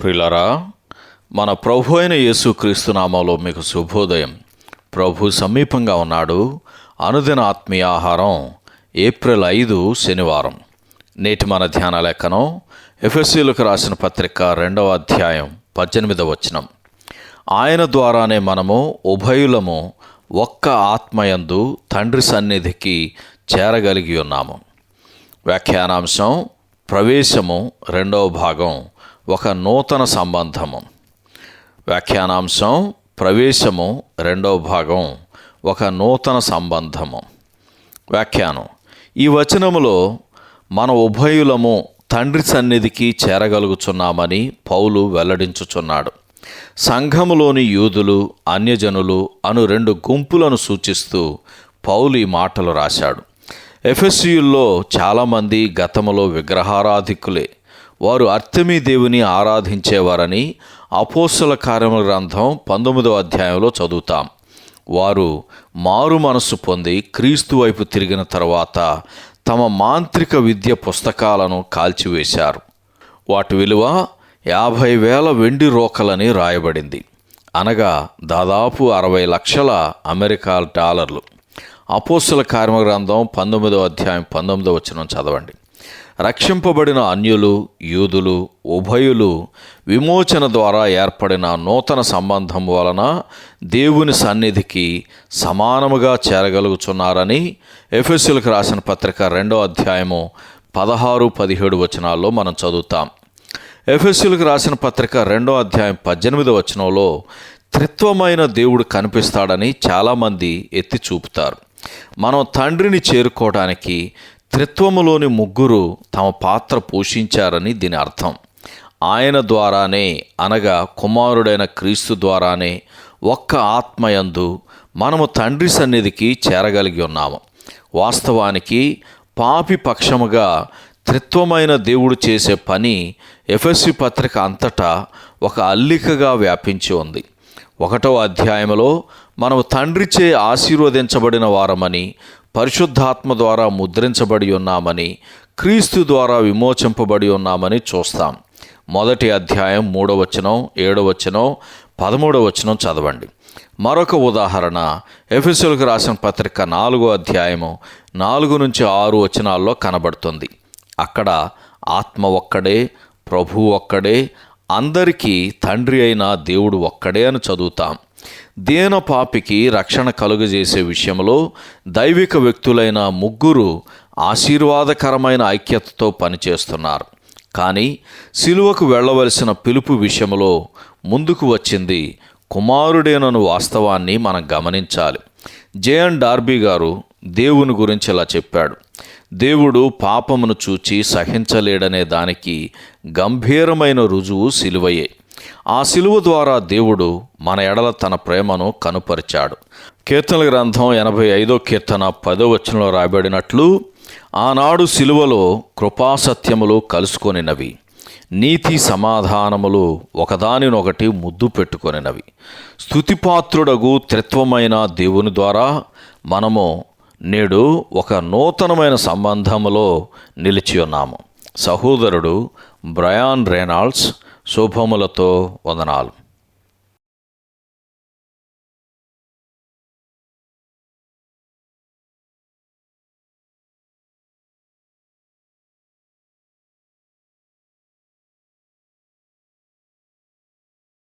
ప్రిలరా మన ప్రభు అయిన యేసుక్రీస్తు నామంలో మీకు శుభోదయం. ప్రభు సమీపంగా ఉన్నాడు. అనుదిన ఆత్మీయ ఆహారం ఏప్రిల్ ఐదు శనివారం. నేటి మన ధ్యాన లేఖనం ఎఫ్ఎస్సీలకు రాసిన పత్రిక రెండవ అధ్యాయం పద్దెనిమిదవ వచనం. ఆయన ద్వారానే మనము ఉభయులము ఒక్క ఆత్మయందు తండ్రి సన్నిధికి చేరగలిగి ఉన్నాము. వ్యాఖ్యానాంశం ప్రవేశము రెండవ భాగం ఒక నూతన సంబంధము. వ్యాఖ్యానాంశం ప్రవేశము రెండవ భాగం ఒక నూతన సంబంధము. వ్యాఖ్యానం ఈ వచనములో మన ఉభయులము తండ్రి సన్నిధికి చేరగలుగుచున్నామని పౌలు వెల్లడించుచున్నాడు. సంఘములోని యూదులు అన్యజనులు అను రెండు గుంపులను సూచిస్తూ పౌలు ఈ మాటలు రాశాడు. ఎఫ్ఎస్యుల్లో చాలామంది గతములో విగ్రహారాధికులే. వారు అర్తమీ దేవుని ఆరాధించేవారని అపోసల కార్యముల గ్రంథం పంతొమ్మిదవ అధ్యాయంలో చదువుతాం. వారు మారు మనస్సు పొంది క్రీస్తు వైపు తిరిగిన తర్వాత తమ మాంత్రిక విద్య పుస్తకాలను కాల్చివేశారు. వాటి విలువ యాభై వేల వెండి రోకలని రాయబడింది. అనగా దాదాపు అరవై లక్షల అమెరికా డాలర్లు. అపోస్తుల కార్మ గ్రంథం అధ్యాయం పంతొమ్మిదో వచనం చదవండి. రక్షింపబడిన అన్యులు యూదులు ఉభయులు విమోచన ద్వారా ఏర్పడిన నూతన సంబంధం వలన దేవుని సన్నిధికి సమానముగా చేరగలుగుచున్నారని ఎఫ్ఎస్యులకు రాసిన పత్రిక రెండో అధ్యాయము పదహారు పదిహేడు వచనాల్లో మనం చదువుతాం. ఎఫ్ఎస్యులకు రాసిన పత్రిక రెండో అధ్యాయం పద్దెనిమిది వచనంలో త్రిత్వమైన దేవుడు కనిపిస్తాడని చాలామంది ఎత్తి చూపుతారు. మనం తండ్రిని చేరుకోవడానికి త్రిత్వములోని ముగ్గురు తమ పాత్ర పోషించారని దీని అర్థం. ఆయన ద్వారానే అనగా కుమారుడైన క్రీస్తు ద్వారానే ఒక్క ఆత్మయందు మనము తండ్రి సన్నిధికి చేరగలిగి ఉన్నాము. వాస్తవానికి పాపి పక్షముగా త్రిత్వమైన దేవుడు చేసే పని ఎఫ్ఎస్సి పత్రిక అంతటా ఒక అల్లికగా వ్యాపించి ఉంది. ఒకటో అధ్యాయంలో మనము తండ్రిచే ఆశీర్వదించబడిన వారమని పరిశుద్ధాత్మ ద్వారా ముద్రించబడి ఉన్నామని క్రీస్తు ద్వారా విమోచింపబడి ఉన్నామని చూస్తాం. మొదటి అధ్యాయం మూడవచనం ఏడవచనం పదమూడవచనం చదవండి. మరొక ఉదాహరణ ఎఫ్ఎస్ఎల్కి రాసిన పత్రిక నాలుగో అధ్యాయము నాలుగు నుంచి ఆరు వచనాల్లో కనబడుతుంది. అక్కడ ఆత్మ ఒక్కడే ప్రభు ఒక్కడే అందరికీ తండ్రి అయిన దేవుడు ఒక్కడే అని చదువుతాం. దీన పాపికి రక్షణ కలుగజేసే విషయంలో దైవిక వ్యక్తులైన ముగ్గురు ఆశీర్వాదకరమైన ఐక్యతతో పనిచేస్తున్నారు. కానీ సిలువకు వెళ్ళవలసిన పిలుపు విషయంలో ముందుకు వచ్చింది కుమారుడేనను వాస్తవాన్ని మనం గమనించాలి. జేఎన్ డార్బీ గారు దేవుని గురించి ఇలా చెప్పాడు. దేవుడు పాపమును చూచి సహించలేడనే దానికి గంభీరమైన రుజువు సిలువయే. ఆ సిలువ ద్వారా దేవుడు మన ఎడల తన ప్రేమను కనుపరిచాడు. కీర్తనల గ్రంథం ఎనభై ఐదో కీర్తన పదో వచనంలో రాబడినట్లు ఆనాడు సిలువలో కృపాసత్యములు కలుసుకొనినవి. నీతి సమాధానములు ఒకదానినొకటి ముద్దు పెట్టుకొనినవి. స్థుతిపాత్రుడగు త్రిత్వమైన దేవుని ద్వారా మనము నేడు ఒక నూతనమైన సంబంధములో నిలిచి ఉన్నాము. సహోదరుడు బ్రయాన్ రేనాల్డ్స్ శుభములతో వందనాలు.